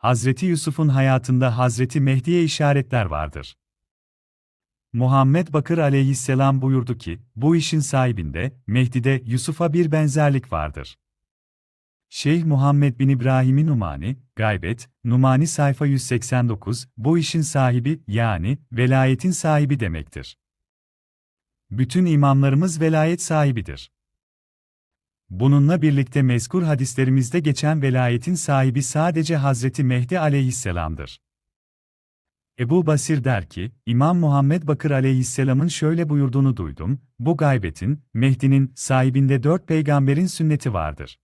Hazreti Yusuf'un hayatında Hazreti Mehdi'ye işaretler vardır. Muhammed Bakır aleyhisselam buyurdu ki, bu işin sahibinde, Mehdi'de Yusuf'a bir benzerlik vardır. Şeyh Muhammed bin İbrahim'in Numani, Gaybet, Numani sayfa 189, bu işin sahibi, yani, velayetin sahibi demektir. Bütün imamlarımız velayet sahibidir. Bununla birlikte mezkur hadislerimizde geçen velayetin sahibi sadece Hazreti Mehdi aleyhisselamdır. Ebu Basir der ki, İmam Muhammed Bakır aleyhisselamın şöyle buyurduğunu duydum, bu gaybetin, Mehdi'nin, sahibinde dört peygamberin sünneti vardır.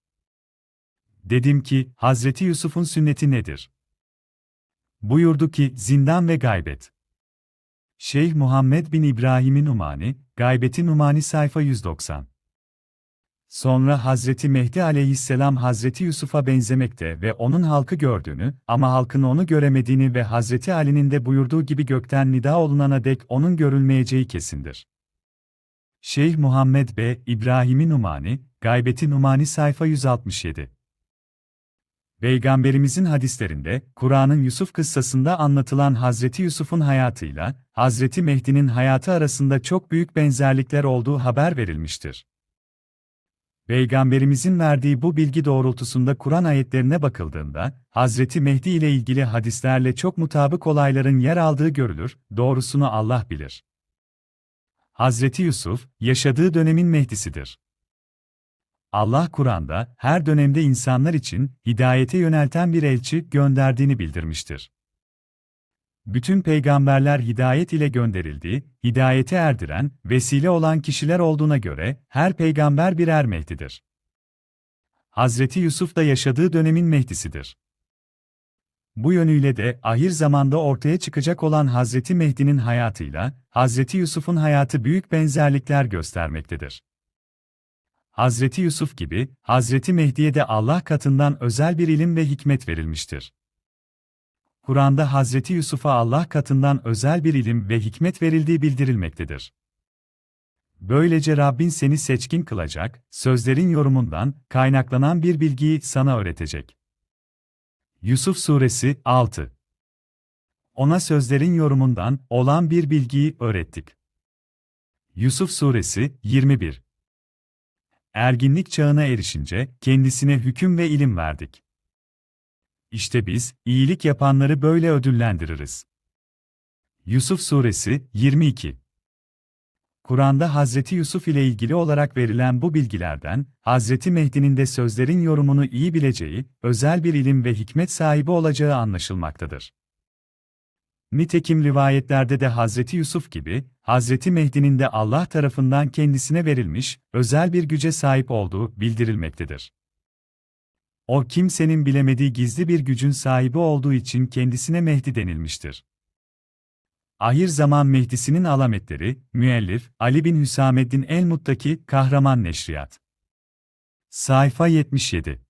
Dedim ki, Hazreti Yusuf'un sünneti nedir? Buyurdu ki, zindan ve gaybet. Şeyh Muhammed bin İbrahim'in Umani, Gaybeti Numani sayfa 190. Sonra Hazreti Mehdi aleyhisselam Hazreti Yusuf'a benzemekte ve onun halkı gördüğünü ama halkın onu göremediğini ve Hazreti Ali'nin de buyurduğu gibi gökten nida olunana dek onun görülmeyeceği kesindir. Şeyh Muhammed B. İbrahim'in Numani, Gaybeti Numani sayfa 167. Peygamberimizin hadislerinde, Kur'an'ın Yusuf kıssasında anlatılan Hazreti Yusuf'un hayatıyla, Hazreti Mehdi'nin hayatı arasında çok büyük benzerlikler olduğu haber verilmiştir. Peygamberimizin verdiği bu bilgi doğrultusunda Kur'an ayetlerine bakıldığında, Hazreti Mehdi ile ilgili hadislerle çok mutabık olayların yer aldığı görülür, doğrusunu Allah bilir. Hazreti Yusuf, yaşadığı dönemin Mehdi'sidir. Allah Kur'an'da her dönemde insanlar için hidayete yönelten bir elçi gönderdiğini bildirmiştir. Bütün peygamberler hidayet ile gönderildiği, hidayete erdiren, vesile olan kişiler olduğuna göre her peygamber birer Mehdi'dir. Hazreti Yusuf da yaşadığı dönemin Mehdi'sidir. Bu yönüyle de ahir zamanda ortaya çıkacak olan Hazreti Mehdi'nin hayatıyla Hazreti Yusuf'un hayatı büyük benzerlikler göstermektedir. Hazreti Yusuf gibi, Hazreti Mehdi'ye de Allah katından özel bir ilim ve hikmet verilmiştir. Kur'an'da Hazreti Yusuf'a Allah katından özel bir ilim ve hikmet verildiği bildirilmektedir. Böylece Rabbin seni seçkin kılacak, sözlerin yorumundan kaynaklanan bir bilgiyi sana öğretecek. Yusuf Suresi 6 Ona sözlerin yorumundan olan bir bilgiyi öğrettik. Yusuf Suresi 21 Erginlik çağına erişince kendisine hüküm ve ilim verdik. İşte biz, iyilik yapanları böyle ödüllendiririz. Yusuf Suresi 22 Kur'an'da Hazreti Yusuf ile ilgili olarak verilen bu bilgilerden, Hazreti Mehdi'nin de sözlerin yorumunu iyi bileceği, özel bir ilim ve hikmet sahibi olacağı anlaşılmaktadır. Nitekim rivayetlerde de Hazreti Yusuf gibi, Hazreti Mehdi'nin de Allah tarafından kendisine verilmiş, özel bir güce sahip olduğu bildirilmektedir. O kimsenin bilemediği gizli bir gücün sahibi olduğu için kendisine Mehdi denilmiştir. Ahir zaman Mehdi'sinin alametleri, müellif, Ali bin Hüsameddin el-Muttaki, Kahraman Neşriyat. Sayfa 77